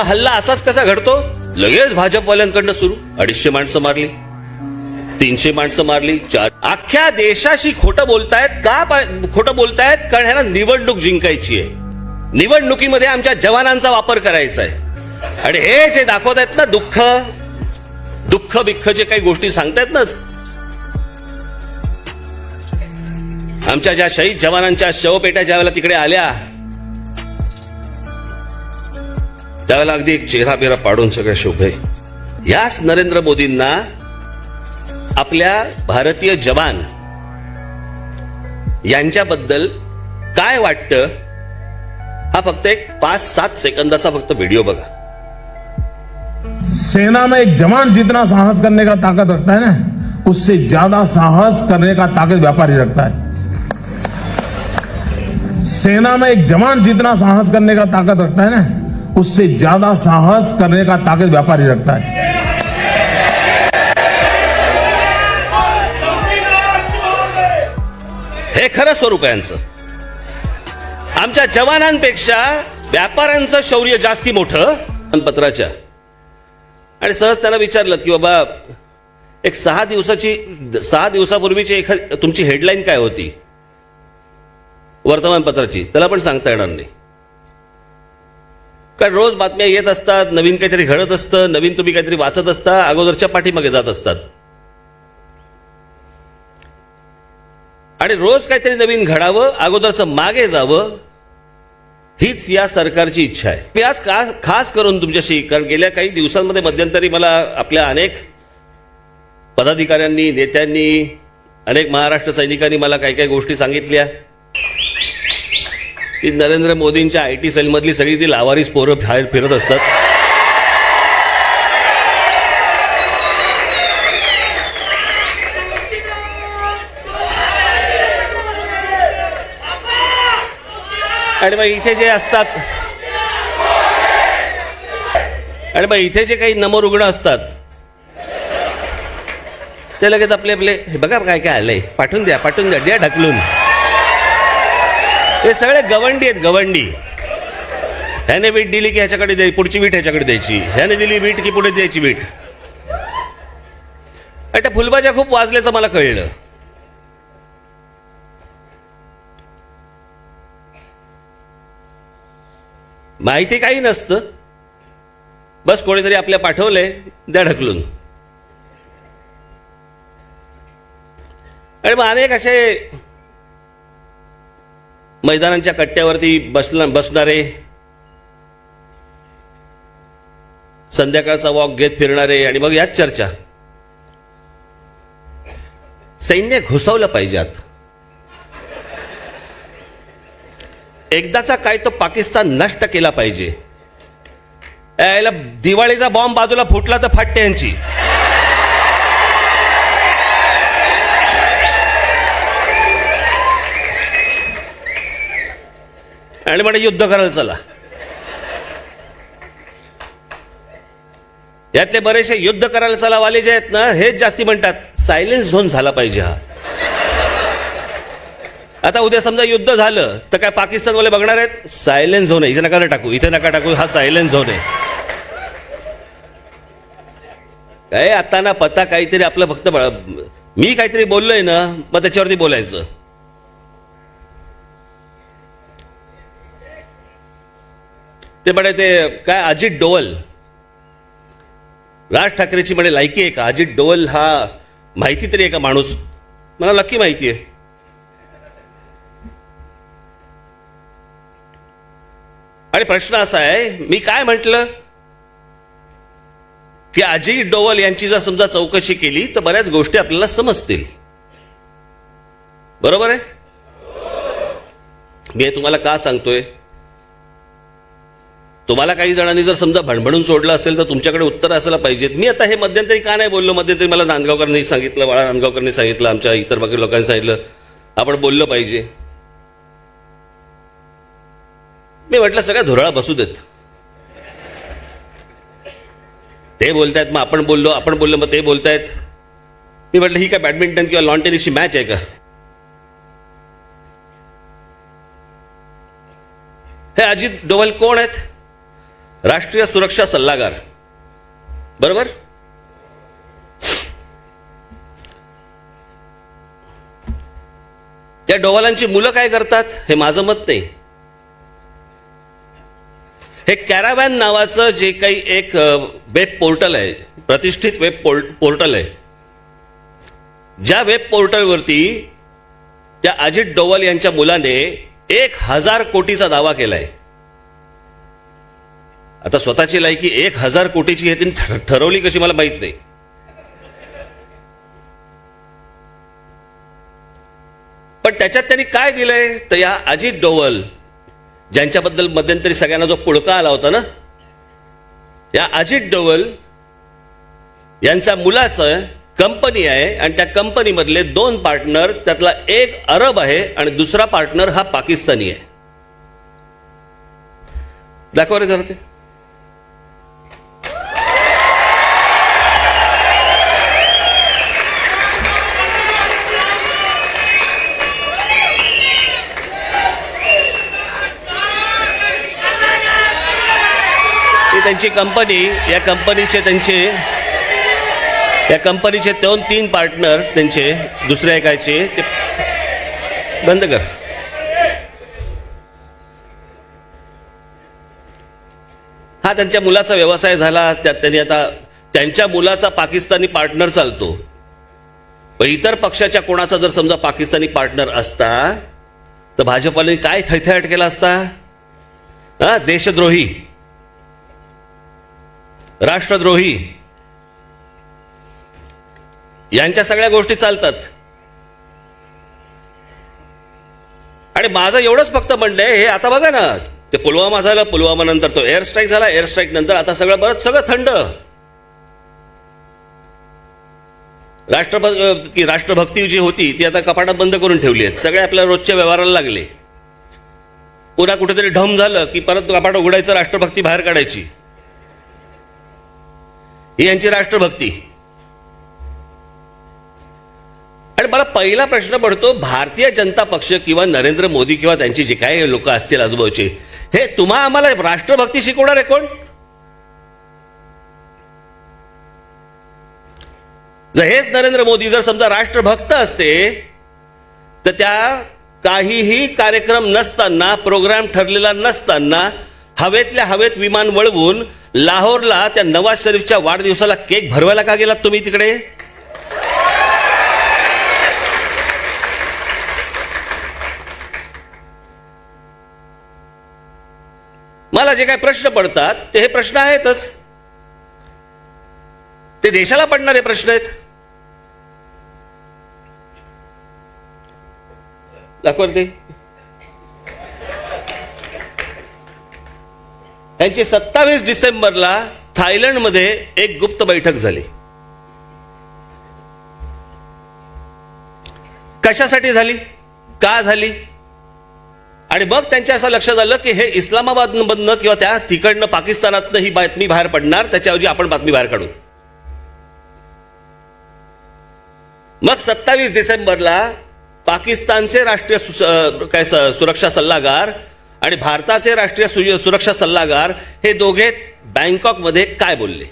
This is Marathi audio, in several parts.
हा हल्ला असाच कसा घडतो? लगेच भाजपवाल्यांकडनं सुरू. अडीचशे माणसं मारली. तीनशे माणसं मारली. चार अख्ख्या देशाशी खोटं बोलतायत का खोटं बोलतायत? कारण ह्याला निवडणूक जिंकायची आहे. निवडणुकीमध्ये आमच्या जवानांचा वापर करायचा आहे. आणि हे जे दाखवत आहेत ना दुःख दुःख बिख्ख जे काही गोष्टी सांगतायत ना आमच्या ज्या शहीद जवानांच्या शवपेट्या ज्या वेळेला तिकडे आल्या त्यावेळेला अगदी एक चेहरा बिरा पाडून सगळ्या शोभे. याच नरेंद्र मोदींना आपल्या भारतीय जवान यांच्याबद्दल काय वाटतं? हा फक्त एक पाच सात सेकंदाचा फक्त व्हिडिओ बघा. सेना में एक जवान जितना साहस करने का ताकत रखता है ना उससे ज्यादा साहस करने का ताकत व्यापारी रखता है। सेना में एक जवान जितना साहस करने का ताकत रखता है ना उससे ज्यादा साहस करने का ताकत व्यापारी रखता है। हे खरं स्वरूप आहे यांचं. आमच्या जवानांपेक्षा व्यापाऱ्यांचं शौर्य जास्ती मोठं पत्राच्या आणि सहज त्यांना विचारलं की बाबा एक सहा दिवसाची सहा दिवसापूर्वीची एखादी तुमची हेडलाईन काय होती? वर्तमानपत्राची. त्याला पण सांगता येणार नाही. कारण रोज बातम्या येत असतात नवीन काहीतरी घडत असतं नवीन तुम्ही काहीतरी वाचत असता अगोदरच्या पाठीमागे जात असतात. आणि रोज काहीतरी नवीन घडावं अगोदरचं मागे जावं हीच या सरकारची इच्छा आहे. मी आज का खास करून तुमच्याशी कारण गेल्या काही दिवसांमध्ये मध्यंतरी मला आपल्या अनेक पदाधिकाऱ्यांनी नेत्यांनी अनेक महाराष्ट्र सैनिकांनी मला काही काही गोष्टी सांगितल्या. की नरेंद्र मोदींच्या आय टी सेलमधली सगळी ती लावारीस पोरं बाहेर फिरत असतात. आणि मग इथे जे असतात आणि मग इथे जे काही नमरुग्ण असतात ते लगेच आपले आपले हे बघा काय काय आलंय. पाठवून द्या पाठवून द्या द्या ढकलून. ते सगळे गवंडी आहेत गवंडी. ह्याने वीट दिली की ह्याच्याकडे द्यायची पुढची वीट ह्याच्याकडे द्यायची. ह्याने दिली वीट की पुढे द्यायची वीट. अरे त्या फुलबाज्या खूप वाजल्याचं मला कळलं. माहिती काही नसतं. बस कोणीतरी आपल्या पाठवले द्या ढकलून. आणि मग अनेक असे मैदानांच्या कट्ट्यावरती बसला बसणारे संध्याकाळचा वॉक घेत फिरणारे आणि मग याच चर्चा. सैन्य घुसवलं पाहिजे एकदाचा काय तो पाकिस्तान नष्ट केला पाहिजे. याला दिवाळीचा बॉम्ब बाजूला फुटला तर फाटते यांची. आणि म्हणे युद्ध करायला चला. यातले बरेचसे युद्ध करायला चला वाले जे आहेत ना हेच जास्ती म्हणतात सायलेन्स झोन झाला पाहिजे हा. आता उद्या समजा युद्ध झालं तर काय पाकिस्तानवाले बघणार आहेत? सायलेन्स झोन आहे इथे नका टाकू इथे नका टाकू हा सायलेन्स झोन आहे. काय आता ना पत्ता काहीतरी आपलं फक्त मी काहीतरी बोललोय ना मग त्याच्यावरती बोलायचं. ते म्हणे ते काय अजित डोवल? राज ठाकरेची म्हणे लायकी आहे का? अजित डोवल हा माहिती तरी आहे का माणूस? मला नक्की माहिती आहे. आणि प्रश्न असा आहे मी काय म्हटलं? की अजित डोवल यांची जर समजा चौकशी केली तर बऱ्याच गोष्टी आपल्याला समजतील. बरोबर आहे? मी तुम्हाला का सांगतोय? तुम्हाला काही जणांनी जर समजा भणभणून सोडलं असेल तर तुमच्याकडे उत्तर असायला पाहिजेत. मी आता हे मध्यंतरी का नाही बोललो? मध्यंतरी मला नांदगावकरांनी सांगितलं बाळा नांदगावकरांनी सांगितलं आमच्या इतर बाकी लोकांनी सांगितलं. आपण बोललं पाहिजे. मी म्हटलं सगळ्या धुराळा बसू देत. ते बोलतायत मग आपण बोललो आपण बोललो मग ते बोलतायत. मी म्हटलं ही काय बॅडमिंटन किंवा लॉन टेनिसची मॅच आहे का? हे अजित डोवल कोण आहेत? राष्ट्रीय सुरक्षा सल्लागार. बरोबर? या डोवालांची मुलं काय करतात हे माझं मत नाही. हे कॅरावॅन नावाचं जे काही एक वेब पोर्टल आहे प्रतिष्ठित वेब पोर्ट पोर्टल आहे. ज्या वेब पोर्टलवरती त्या अजित डोवाल यांच्या मुलाने एक हजार कोटीचा दावा केलाय. आता स्वतःची लायकी एक हजार कोटीची हे तिने ठरवली कशी मला माहीत नाही. पण त्याच्यात त्यांनी काय दिलंय? तर या अजित डोवल ज्यांच्याबद्दल मध्यंतरी सगळ्यांना जो पुळका आला होता ना या अजित डोवल यांच्या मुलाचं कंपनी आहे आणि त्या कंपनीमधले दोन पार्टनर त्यातला एक अरब आहे आणि दुसरा पार्टनर हा पाकिस्तानी आहे. दाखवा रे जरा ते. त्यांची कंपनी या कंपनीचे त्यांचे या कंपनीचे दोन तीन पार्टनर त्यांचे दुसऱ्या एकाचे ते बंद कर. हा त्यांच्या मुलाचा व्यवसाय झाला त्यात त्यांनी आता त्यांच्या मुलाचा पाकिस्तानी पार्टनर चालतो. पण इतर पक्षाच्या कोणाचा जर समजा पाकिस्तानी पार्टनर असता तर भाजपाने काय थैथयाट केला असता? हा देशद्रोही. राष्ट्रद्रोही. यांच्या सगळ्या गोष्टी चालतात. आणि माझं एवढंच फक्त म्हणणं आहे हे आता बघा ना ते पुलवामा झालं पुलवामा नंतर तो एअर स्ट्राईक झाला एअर स्ट्राईक नंतर आता सगळं बरंच सगळं थंड. राष्ट्रभक् राष्ट्रभक्ती जी होती ती आता कपाटात बंद करून ठेवली आहे सगळे आपल्या रोजच्या व्यवहाराला लागले. पुन्हा कुठेतरी ढम झालं की परत कपाट उघडायचं राष्ट्रभक्ती बाहेर काढायची. ही यांची राष्ट्रभक्ती. आणि मला पहिला प्रश्न पडतो भारतीय जनता पक्ष किंवा नरेंद्र मोदी किंवा त्यांची जे काही लोक असतील आजूबाजूचे हे तुम्हा आम्हाला राष्ट्रभक्ती शिकवणार आहे कोण? जर हेच नरेंद्र मोदी जर समजा राष्ट्रभक्त असते तर त्या काहीही कार्यक्रम नसताना प्रोग्राम ठरलेला नसताना हवेतल्या हवेत विमान वळवून लाहोरला त्या नवाज शरीफच्या वाढदिवसाला केक भरवायला का गेलात तुम्ही तिकडे? मला जे काही प्रश्न पडतात ते हे प्रश्न आहेतच. ते देशाला पडणारे प्रश्न आहेत. दाखवते. त्यांची यांची सत्तावीस डिसेंबरला थायलंडमध्ये एक गुप्त बैठक झाली. कशासाठी झाली? का झाली? आणि मग त्यांच्या असं लक्षात आलं की हे इस्लामाबाद मधनं किंवा त्या तिकडनं पाकिस्तानातनं ही बातमी बाहेर पडणार त्याच्याऐवजी आपण बातमी बाहेर काढू. मग सत्तावीस डिसेंबरला पाकिस्तानचे राष्ट्रीय काय सुरक्षा सल्लागार आणि भारताचे राष्ट्रीय सु- सुरक्षा सल्लागार हे दोघे बँकॉकमध्ये काय बोलले?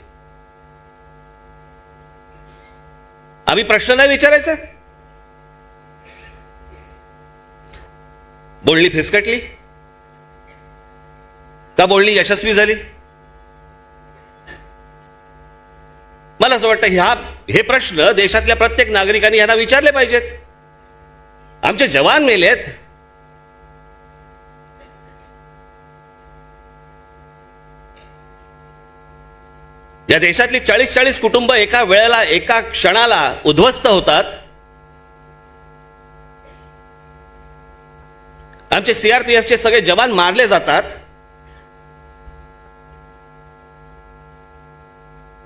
आम्ही प्रश्न नाही विचारायचा? बोलणी फिसकटली? का बोलणी यशस्वी झाली? मला असं वाटतं ह्या हे प्रश्न देशातल्या प्रत्येक नागरिकांनी यांना विचारले पाहिजेत. आमचे जवान मेलेत. या देशातली चाळीस चाळीस कुटुंब एका वेळेला एका क्षणाला उद्ध्वस्त होतात. आमचे सीआरपीएफचे सगळे जवान मारले जातात.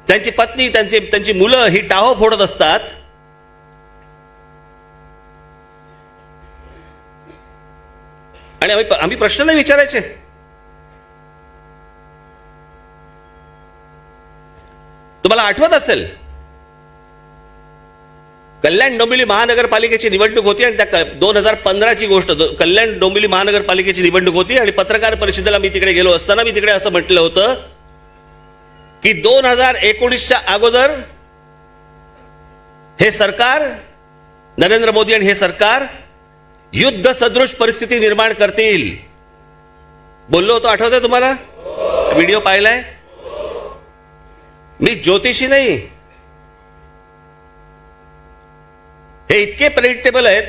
त्यांची पत्नी त्यांची त्यांची मुलं ही टाहो फोडत असतात. आणि आम्ही आम्ही प्रश्न नाही विचारायचे. तुम्हाला आठवत असेल? कल्याण डोंबिवली महानगरपालिकेची निवडणूक होती आणि त्या दोन हजार पंधराची गोष्ट कल्याण डोंबिवली महानगरपालिकेची निवडणूक होती आणि पत्रकार परिषदेला मी तिकडे गेलो असताना मी तिकडे असं म्हटलं होतं की दोन हजार एकोणीसच्या अगोदर हे सरकार नरेंद्र मोदी आणि हे सरकार युद्ध सदृश परिस्थिती निर्माण करतील. बोललो होतो आठवतंय तुम्हाला? व्हिडिओ पाहिलाय? मी ज्योतिषी नाही. हे इतके प्रेडिक्टेबल आहेत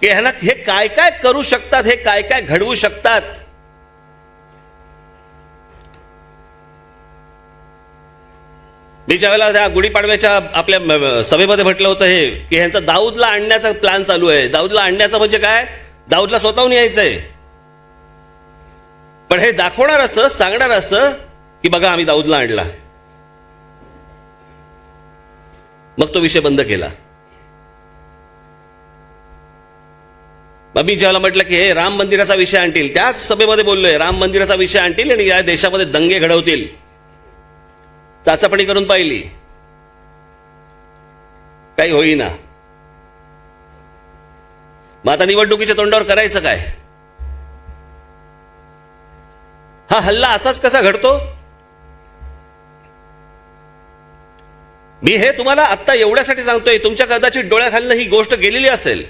की ह्यांना हे काय काय करू शकतात हे काय काय घडवू शकतात. मी ज्यावेळेला त्या गुढीपाडव्याच्या आपल्या सभेमध्ये म्हटलं होतं हे की ह्यांचा दाऊदला आणण्याचा प्लॅन चालू आहे. दाऊदला आणण्याचं म्हणजे काय? दाऊदला स्वतःहून यायचंय. पण हे दाखवणार असं सांगणार असं की बघा आम्ही दाऊदला आणला. मग तो विषय बंद केला. मग मी ज्याला म्हटलं की हे राम मंदिराचा विषय आणतील त्याच सभेमध्ये बोललोय राम मंदिराचा विषय आणतील आणि या देशामध्ये दंगे घडवतील. चाचपणी करून पाहिली. काही होईना. मग आता निवडणुकीच्या तोंडावर करायचं काय? हा हल्ला असाच कसा घडतो? मी हे तुम्हाला आत्ता एवढ्यासाठी सांगतोय तुमच्या कदाचित डोळ्याखालनं ही गोष्ट गेलेली असेल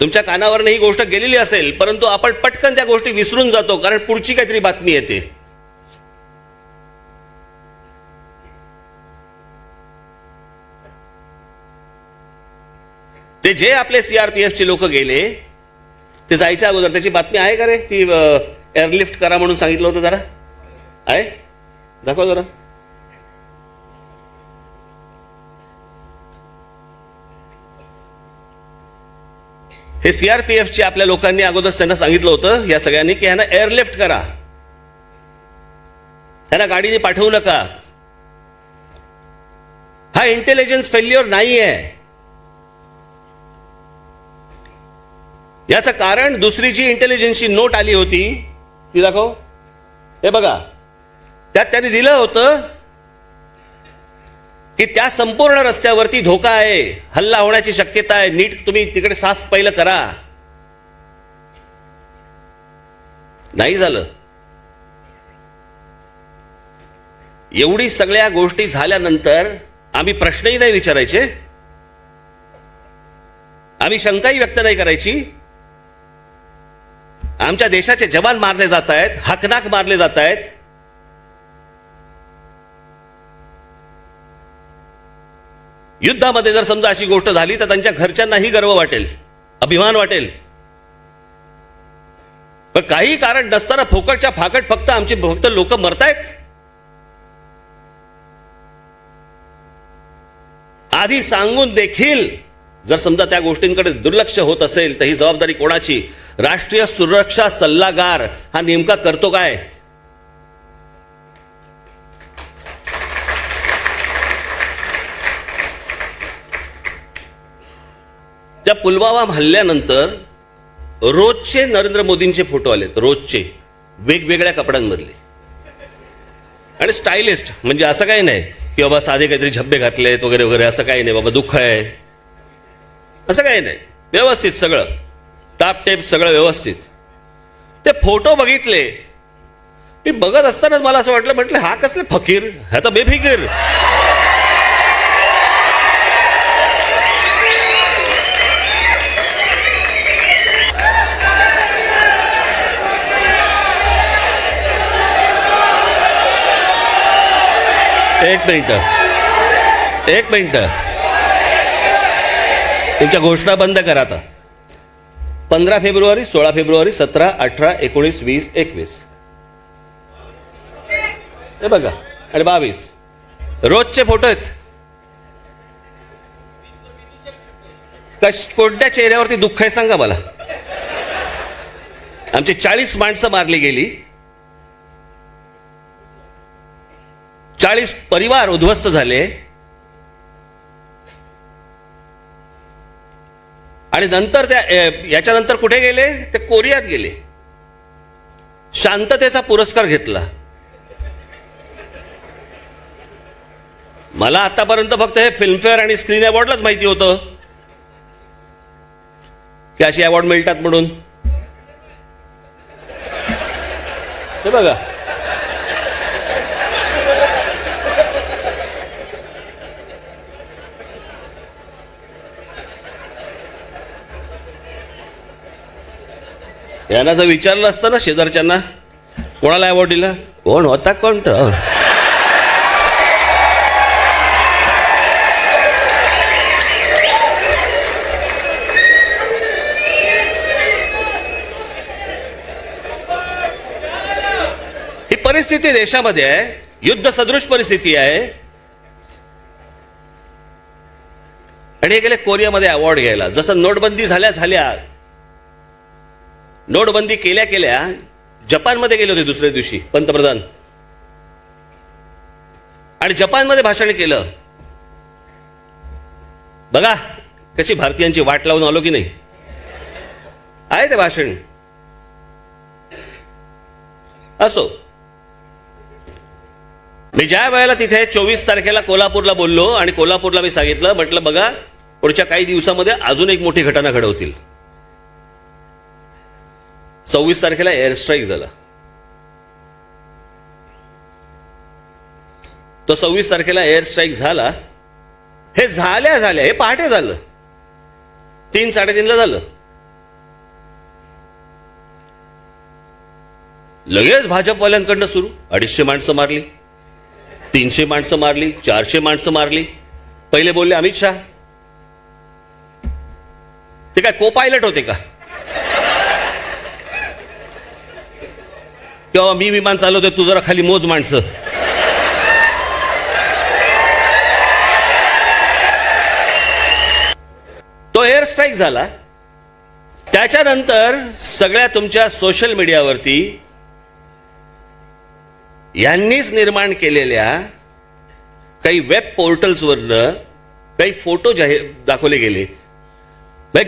तुमच्या कानावरनं ही गोष्ट गेलेली असेल परंतु आपण पटकन त्या गोष्टी विसरून जातो कारण पुढची काहीतरी बातमी येते. ते जे आपले सीआरपीएफचे लोक गेले ते जायच्या अगोदर त्याची बातमी आहे का रे? ती एअरलिफ्ट करा म्हणून सांगितलं होतं जरा. आहे? दाखवा जरा. हे सीआरपीएफचे आपल्या लोकांनी अगोदर त्यांना सांगितलं होतं या सगळ्यांनी की ह्यांना एअरलिफ्ट करा. त्यांना गाडीने पाठवू नका. हा इंटेलिजन्स फेल्युअर नाही आहे याचं कारण दुसरी जी इंटेलिजन्सची नोट आली होती ती दाखव. हे बघा. त्यात त्यांनी दिलं होतं की त्या संपूर्ण रस्त्यावरती धोका आहे हल्ला होण्याची शक्यता आहे नीट तुम्ही तिकडे साफ पहिलं करा. नाही झालं. एवढी सगळ्या गोष्टी झाल्यानंतर आम्ही प्रश्नही नाही विचारायचे. आम्ही शंकाही व्यक्त नाही करायची. आमच्या देशाचे जवान मारले जात आहेत हकनाक मारले जात आहेत. युद्धामध्ये जर समजा अशी गोष्ट झाली तर त्यांच्या घरच्यांनाही गर्व वाटेल अभिमान वाटेल. पण काही कारण नसताना फोकटच्या फाकट फक्त आमची फक्त लोक मरतायत. आधी सांगून देखील जर समजा त्या गोष्टींकडे दुर्लक्ष होत असेल तर ही जबाबदारी कोणाची? राष्ट्रीय सुरक्षा सल्लागार हा नेमका करतो काय? त्या पुलवामा हल्ल्यानंतर रोजचे नरेंद्र मोदींचे फोटो आलेत रोजचे. वेगवेगळ्या कपड्यांमधले. आणि स्टायलिस्ट म्हणजे असं काही नाही की बाबा साधे काहीतरी झब्बे घातलेत वगैरे वगैरे असं काही नाही बाबा दुःख आहे. असं काही नाही. व्यवस्थित सगळं. टाप टेप सगळं व्यवस्थित. ते फोटो बघितले. मी बघत असतानाच मला असं वाटलं म्हटलं हा कसले फकीर? हा तर बेफिकीर. एक मिनिट. एक मिनिट. तुमच्या घोषणा बंद करा आता. पंधरा फेब्रुवारी सोळा फेब्रुवारी सतरा अठरा एकोणीस वीस एकवीस. हे बघा. आणि बावीस. रोजचे फोटो आहेत. कश कोणत्या चेहऱ्यावरती दुःख आहे सांगा मला. आमची चाळीस माणसं मारली गेली. चाळीस परिवार उद्ध्वस्त झाले. आणि नंतर त्या याच्यानंतर कुठे गेले? ते कोरियात गेले. शांततेचा पुरस्कार घेतला. मला आतापर्यंत फक्त हे फिल्मफेअर आणि स्क्रीन अवॉर्डलाच माहिती होतं. की अशी अवॉर्ड मिळतात म्हणून. हे बघा. यांना जर विचारलं असतं ना शेजारच्यांना कोणाला अवॉर्ड दिला? कोण होता कोण ही परिस्थिती देशामध्ये आहे युद्ध सदृश परिस्थिती आहे. आणि हे गेले कोरियामध्ये अवॉर्ड घ्यायला. जसं नोटबंदी झाल्या झाल्या. नोटबंदी केल्या केल्या जपानमध्ये गेले होते दुसऱ्या दिवशी पंतप्रधान. आणि जपानमध्ये भाषण केलं. बघा कशी भारतीयांची वाट लावून आलो की नाही? आहे ते भाषण. असो. मी ज्या वेळेला तिथे चोवीस तारखेला कोल्हापूरला बोललो आणि कोल्हापूरला मी सांगितलं म्हटलं बघा पुढच्या काही दिवसामध्ये अजून एक मोठी घटना घडवतील. सव्वीस तारखेला एअर स्ट्राईक झाला. तो सव्वीस तारखेला एअर स्ट्राईक झाला. हे झाल्या झाल्या हे पहाटे झालं. तीन साडेतीनला झालं. लगेच भाजपवाल्यांकडनं सुरू. अडीचशे माणसं मारली. तीनशे माणसं मारली चारशे माणसं मारली. पहिले बोलले अमित शहा. ते काय को पायलट होते का? किंवा मी विमान चालवतोय तू जरा खाली मोज माणसं. तो एअर स्ट्राईक झाला. त्याच्यानंतर सगळ्या तुमच्या सोशल मीडियावरती यांनीच निर्माण केलेल्या काही वेब पोर्टल्सवरनं काही फोटो जाहीर दाखवले गेले.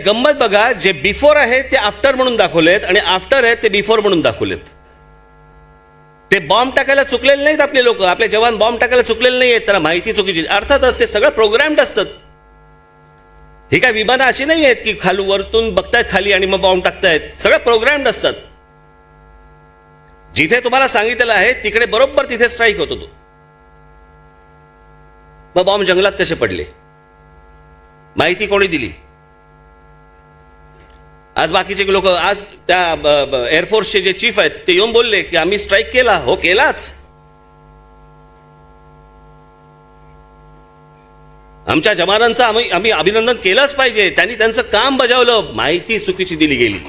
गंमत बघा जे बिफोर आहे ते आफ्टर म्हणून दाखवलेत आणि आफ्टर आहेत ते बिफोर म्हणून दाखवलेत. ते बॉम्ब टाकायला चुकलेले नाहीत आपले लोक. आपले जवान बॉम्ब टाकायला चुकलेले नाही आहेत त्यांना माहिती चुकीची. अर्थातच ते सगळं प्रोग्राम्ड असतात ही काय विमानं अशी नाही आहेत की खालू वरतून बघतायत खाली आणि मग बॉम्ब टाकतायत. सगळं प्रोग्राम्ड असतात. जिथे तुम्हाला सांगितलेलं आहे तिकडे बरोबर तिथे स्ट्राईक होतो तो. मग बॉम्ब जंगलात कसे पडले? माहिती कोणी दिली? आज बाकीचे लोक आज त्या एअरफोर्सचे जे चीफ आहेत ते येऊन बोलले की आम्ही स्ट्राईक केला. हो केलाच. आमच्या जवानांचं आम्ही आम्ही अभिनंदन केलंच पाहिजे. त्यांनी त्यांचं काम बजावलं. माहिती चुकीची दिली गेली.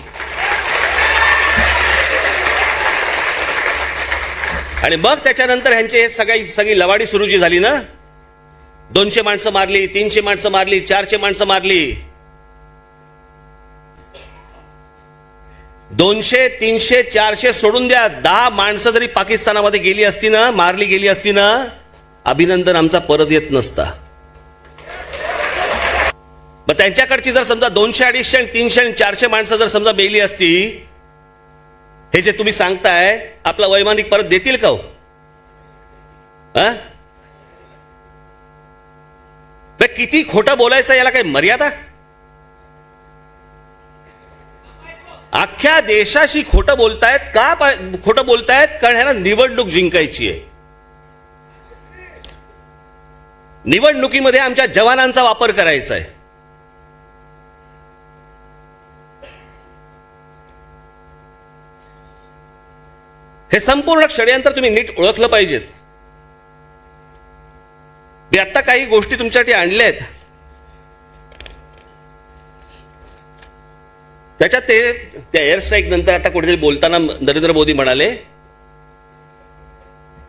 आणि मग त्याच्यानंतर ह्यांचे हे सगळी सगळी लवाडी सुरू जी झाली ना? दोनशे माणसं मारली तीनशे माणसं मारली चारशे माणसं मारली. दोनशे तीनशे चारशे सोडून द्या. दहा माणसं जरी पाकिस्तानामध्ये गेली असती ना मारली गेली असती ना अभिनंदन आमचा परत येत नसता. मग त्यांच्याकडची जर समजा दोनशे अडीचशे आणि तीनशे आणि चारशे माणसं जर समजा मेली असती हे जे तुम्ही सांगताय आपला वैमानिक परत देतील का हो? किती खोटं बोलायचं याला काही मर्यादा? अख्ख्या देशाशी खोटं बोलतायत का खोटं बोलतायत? कारण ह्याला निवडणूक जिंकायची आहे. निवडणुकीमध्ये आमच्या जवानांचा वापर करायचा आहे. हे संपूर्ण षडयंत्र तुम्ही नीट ओळखलं पाहिजेत. मी आता काही गोष्टी तुमच्यासाठी आणल्या आहेत त्याच्यात ते त्या एअर स्ट्राईक नंतर आता कुठेतरी बोलताना नरेंद्र मोदी म्हणाले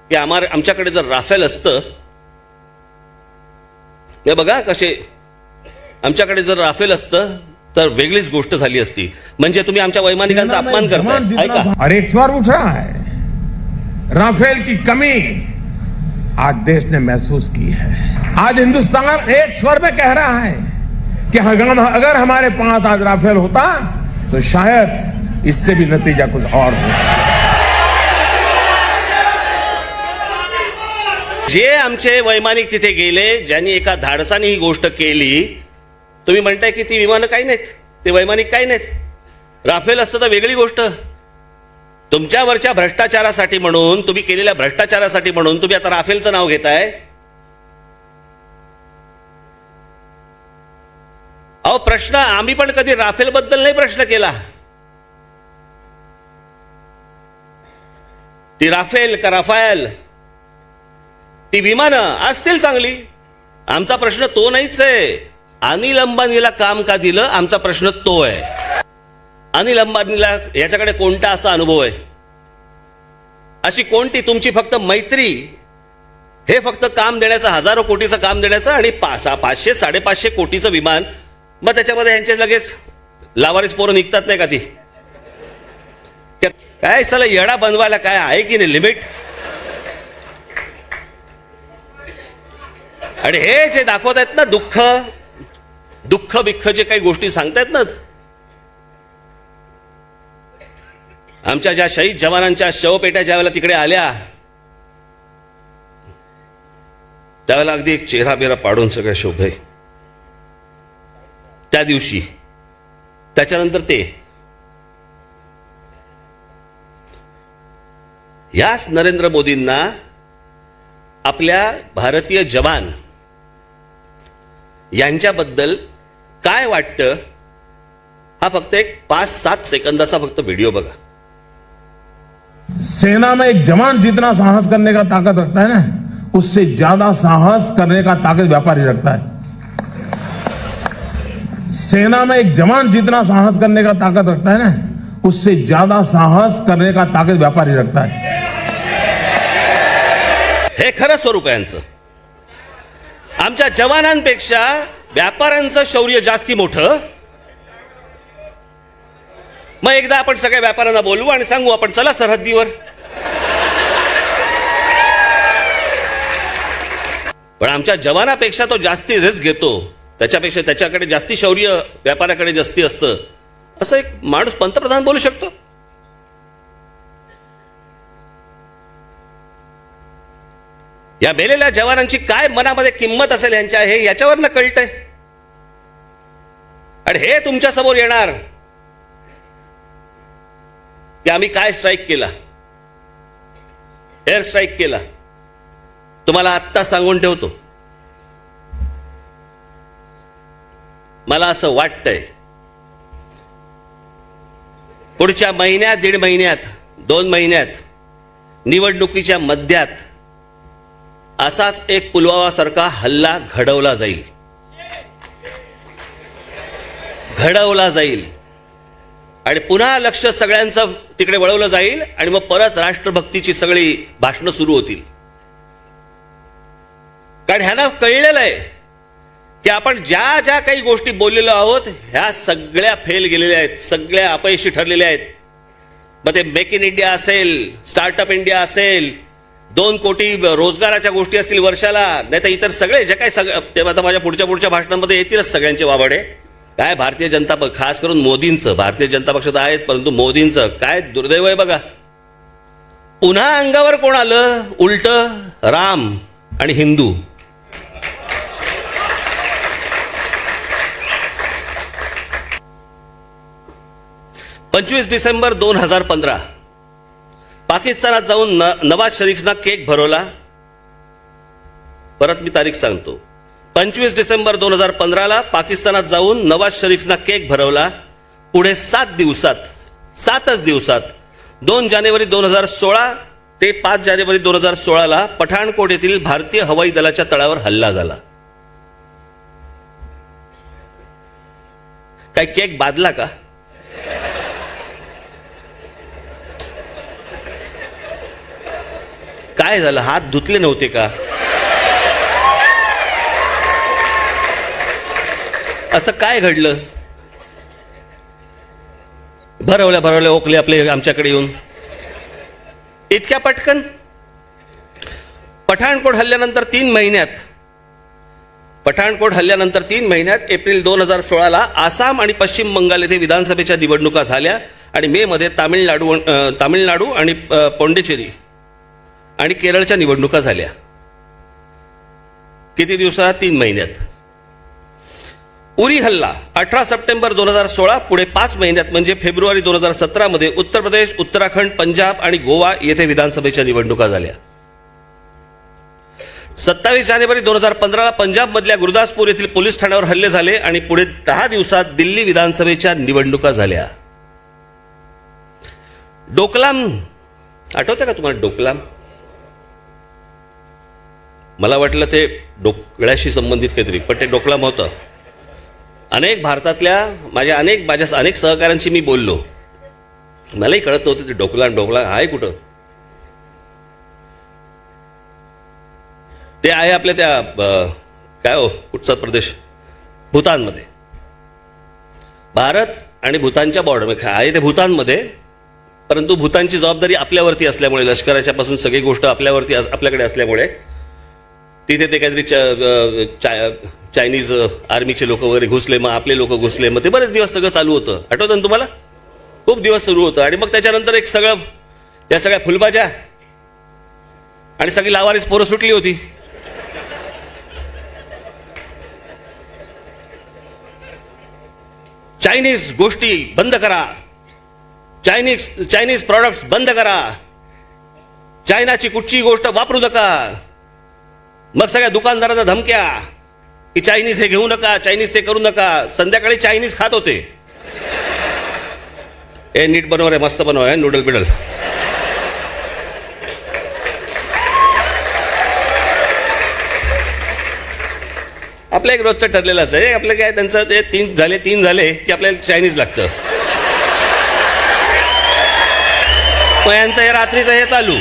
की आम्हा आमच्याकडे जर राफेल असतं हे बघा कसे आमच्याकडे जर राफेल असतं तर वेगळीच गोष्ट झाली असती. म्हणजे तुम्ही आमच्या वैमानिकांचा अपमान एक सवाल उठ. रहा है राफेल की कमी आज देश ने महसूस की है? आज हिंदुस्तान एक स्वर में कह रहा है कि अगर अगर हमारे पास आज राफेल होता तो शायद इससे भी नतीजा कुछ और हो। जे आमचे वैमानिक तिथे गेले ज्यांनी एका धाडसाने ही गोष्ट केली तुम्ही म्हणताय की ती विमानं काही नाहीत ते वैमानिक काही नाहीत. राफेल असतं तर वेगळी गोष्ट. तुमच्यावरच्या भ्रष्टाचारासाठी म्हणून तुम्ही केलेल्या भ्रष्टाचारासाठी म्हणून तुम्ही आता राफेलचं नाव घेताय. अहो प्रश्न आम्ही पण कधी राफेल बद्दल नाही प्रश्न केला. ती राफेल का राफायल? ती विमानं असतील चांगली. आमचा प्रश्न तो नाहीच आहे. अनिल अंबानीला काम का दिलं? आमचा प्रश्न तो आहे. अनिल अंबानीला याच्याकडे कोणता असा अनुभव आहे? अशी कोणती? तुमची फक्त मैत्री. हे फक्त काम देण्याचं हजारो कोटीचं काम देण्याचं आणि पाच पाचशे साडेपाचशे कोटीचं विमान मग त्याच्यामध्ये यांचे लगेच लावारीस पोरं निघतात नाही का ती? काय सला येडा बनवायला काय आहे की नाही लिमिट? आणि हे जे दाखवत आहेत ना दुःख दुःख बिख्ख जे काही गोष्टी सांगतायत ना आमच्या ज्या शहीद जवानांच्या शवपेट्या ज्या वेळेला तिकडे आल्या त्यावेळेला अगदी एक चेहरा बेरा पाडून सगळ्या शोभे त्या दिवशी. त्याच्यानंतर ते. याच नरेंद्र मोदींना आपल्या भारतीय जवान यांच्याबद्दल काय वाटतं? हा फक्त एक पाच सात सेकंदाचा फक्त व्हिडिओ बघा. सेना में एक जवान जितना साहस करने का ताकत रखता है ना उससे ज्यादा साहस करने का ताकत व्यापारी रखता है. सेना में एक जवान जितना साहस करने का ताकत रखता है ना उससे ज्यादा साहस करने का ताकत व्यापारी रखता है। हे खरं स्वरूप आहे यांचं. आमच्या जवानांपेक्षा व्यापाऱ्यांचं शौर्य जास्ती मोठं. मग एकदा आपण सगळ्या व्यापाऱ्यांना बोलवू आणि सांगू आपण चला सरहद्दीवर. पण आमच्या जवानापेक्षा तो जास्ती रिस्क घेतो. त्याच्यापेक्षा त्याच्याकडे जास्ती शौर्य व्यापाऱ्याकडे जास्ती असतं. असं एक माणूस पंतप्रधान बोलू शकतो. या मेलेल्या जवानांची काय मनामध्ये किंमत असेल यांच्या हे याच्यावरनं कळतंय. आणि हे तुमच्यासमोर येणार. की आम्ही काय स्ट्राईक केला? एअर स्ट्राईक केला. तुम्हाला आत्ता सांगून ठेवतो. मला असं वाटतंय पुढच्या महिन्यात दीड महिन्यात दोन महिन्यात निवडणुकीच्या मध्यात असाच एक पुलवामासारखा हल्ला घडवला जाईल. घडवला जाईल. आणि पुन्हा लक्ष सगळ्यांचं तिकडे वळवलं जाईल आणि मग परत राष्ट्रभक्तीची सगळी भाषणं सुरू होतील. कारण ह्यांना कळलेलं आहे की आपण ज्या ज्या काही गोष्टी बोललेलो आहोत ह्या सगळ्या फेल गेलेल्या आहेत सगळ्या अपयशी ठरलेल्या आहेत. मग ते मेक इन इंडिया असेल स्टार्टअप इंडिया असेल दोन कोटी रोजगाराच्या गोष्टी असतील वर्षाला नाही तर इतर सगळे जे काही सगळं ते आता माझ्या पुढच्या पुढच्या भाषणांमध्ये येतीलच सगळ्यांचे वावडे. काय भारतीय जनता पक्ष खास करून मोदींचं भारतीय जनता पक्ष तर आहेच परंतु मोदींचं काय दुर्दैव आहे बघा. पुन्हा अंगावर कोण आलं? उलट राम आणि हिंदू. पंचवीस डिसेंबर दोन हजार पंधरा. पाकिस्तानात जाऊन न, नवाज शरीफना केक भरवला. परत मी तारीख सांगतो. पंचवीस डिसेंबर दोन हजार पंधराला पाकिस्तानात जाऊन नवाज शरीफना केक भरवला. पुढे सात दिवसात सातच दिवसात दोन जानेवारी दोन हजार सोळा ते पाच जानेवारी दोन हजार सोळाला पठाणकोट येथील भारतीय हवाई दलाच्या तळावर हल्ला झाला. काय केक बादला का? काय झालं? हात धुतले नव्हते का? असं काय घडलं? भरवल्या भरवल्या ओकले आपले आमच्याकडे येऊन. इतक्या पटकन? पठाणकोट हल्ल्यानंतर तीन महिन्यात. पठाणकोट हल्ल्यानंतर तीन महिन्यात एप्रिल दोन हजार सोळाला आसाम आणि पश्चिम बंगाल येथे विधानसभेच्या निवडणुका झाल्या आणि मे मध्ये तामिळनाडू तामिळनाडू आणि पोंडेचेरी पोंडिचेरी. आणि केरळच्या निवडणुका झाल्या. किती दिवसात? तीन महिन्यात. उरी हल्ला अठरा सप्टेंबर दोन हजार सोळा पुढे पाच महिन्यात म्हणजे फेब्रुवारी दोन हजार सतरामध्ये उत्तर प्रदेश उत्तराखंड पंजाब आणि गोवा येथे विधानसभेच्या निवडणुका झाल्या. सत्तावीस जानेवारी दोन हजार पंधराला पंजाबमधल्या गुरुदासपूर येथील पोलीस ठाण्यावर हल्ले झाले आणि पुढे दहा दिवसात दिल्ली विधानसभेच्या निवडणुका झाल्या. डोकलाम आठवतं का तुम्हाला डोकलाम? मला वाटलं ते डोकळ्याशी संबंधित काहीतरी पण ते डोकलाम होतं. अनेक भारतातल्या माझ्या अनेक माझ्या अनेक सहकाऱ्यांशी मी बोललो. मलाही कळत नव्हतं ते डोकला डोकला आहे कुठं? ते आहे आपल्या त्या काय हो कुठचा प्रदेश? भूतानमध्ये. भारत आणि भूतानच्या बॉर्डर आहे ते भूतानमध्ये परंतु भूतानची जबाबदारी आपल्यावरती असल्यामुळे लष्कराच्या पासून सगळी गोष्ट आपल्यावरती आपल्याकडे असल्यामुळे तिथे ते काहीतरी चा- चायनीज आर्मीचे लोक वगैरे घुसले मग आपले लोक घुसले मग ते बरेच दिवस सगळं चालू होतं. आठवतं ना तुम्हाला? खूप दिवस सुरू होतं. आणि मग त्याच्यानंतर एक सगळं त्या सगळ्या फुलबाज्या आणि सगळी लावारीच पोरं सुटली होती. चायनीज गोष्टी बंद करा. चायनीज चायनीज प्रॉडक्ट्स बंद करा. चायनाची कुठची गोष्ट वापरू नका. मग सगळ्या दुकानदारांना धमक्या की चायनीज हे घेऊ नका चायनीज ते करू नका. संध्याकाळी चायनीज खात होते. ए नीट बनव रे मस्त बनव आहे नूडल बिडल. आपल्या एक रोजचं ठरलेलंच आहे. आपलं काय त्यांचं ते तीन झाले तीन झाले की आपल्याला चायनीज लागतं. मग यांचं हे रात्रीचं हे चालू.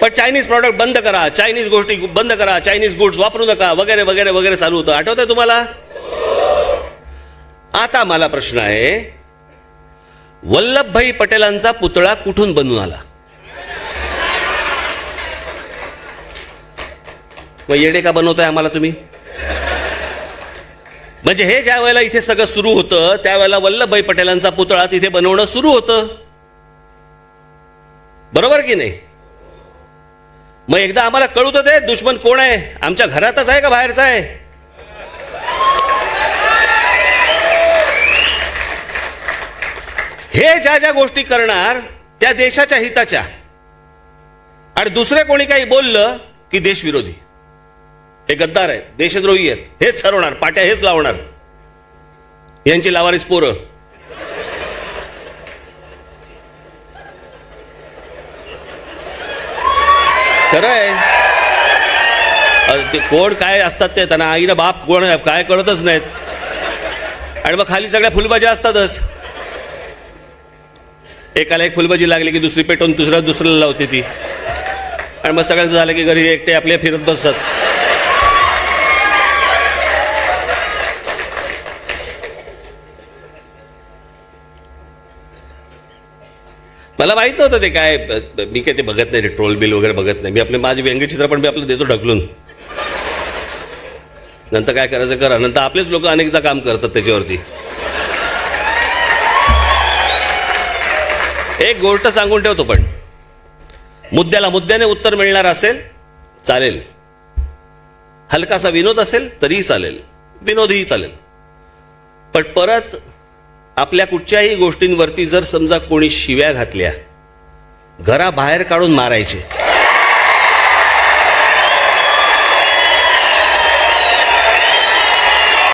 पण चायनीज प्रॉडक्ट बंद करा. चायनीज गोष्टी बंद करा. चायनीज गुड्स वापरू नका. वगैरे वगैरे वगैरे चालू होतं. आठवतंय तुम्हाला? आता मला प्रश्न आहे. वल्लभभाई पटेलांचा पुतळा कुठून बनून आला? मग येडे का बनवताय आम्हाला तुम्ही? म्हणजे हे ज्या वेळेला इथे सगळं सुरू होतं त्यावेळेला वल्लभभाई पटेलांचा पुतळा तिथे बनवणं सुरू होतं. बरोबर की नाही? मग एकदा आम्हाला कळू तर ते दुश्मन कोण आहे? आमच्या घरातच आहे का बाहेरचा आहे? हे ज्या ज्या गोष्टी करणार त्या देशाच्या हिताच्या. आणि दुसरे कोणी काही बोललं की देशविरोधी हे गद्दार आहेत देशद्रोही आहेत हेच ठरवणार पाट्या हेच लावणार. यांची लावारीच पोरं. खरं आहे ते कोण काय असतात ते? त्यांना आईनं बाप कोण काय कळतच नाहीत. आणि मग खाली सगळ्या फुलभाज्या असतातच. एकाला एक फुलभाजी लागली की दुसरी पेटवून दुसऱ्या दुसऱ्याला लावते ती. आणि मग सगळ्यांचं झालं की घरी एकटे आपले फिरत बसतात. मला माहीत नव्हतं ते काय मी काय ते बघत नाही ट्रोल बिल वगैरे बघत नाही. मी आपले माझे व्यंगचित्र पण मी आपलं देतो ढकलून. नंतर काय करायचं करा. नंतर आपलेच लोक अनेकदा काम करतात त्याच्यावरती. एक गोष्ट सांगून ठेवतो पण. मुद्द्याला मुद्द्याने उत्तर मिळणार असेल चालेल. हलकासा विनोद असेल तरीही चालेल. विनोदही चालेल. पण परत आपल्या कुठच्याही गोष्टींवरती जर समजा कोणी शिव्या घातल्या घराबाहेर काढून मारायचे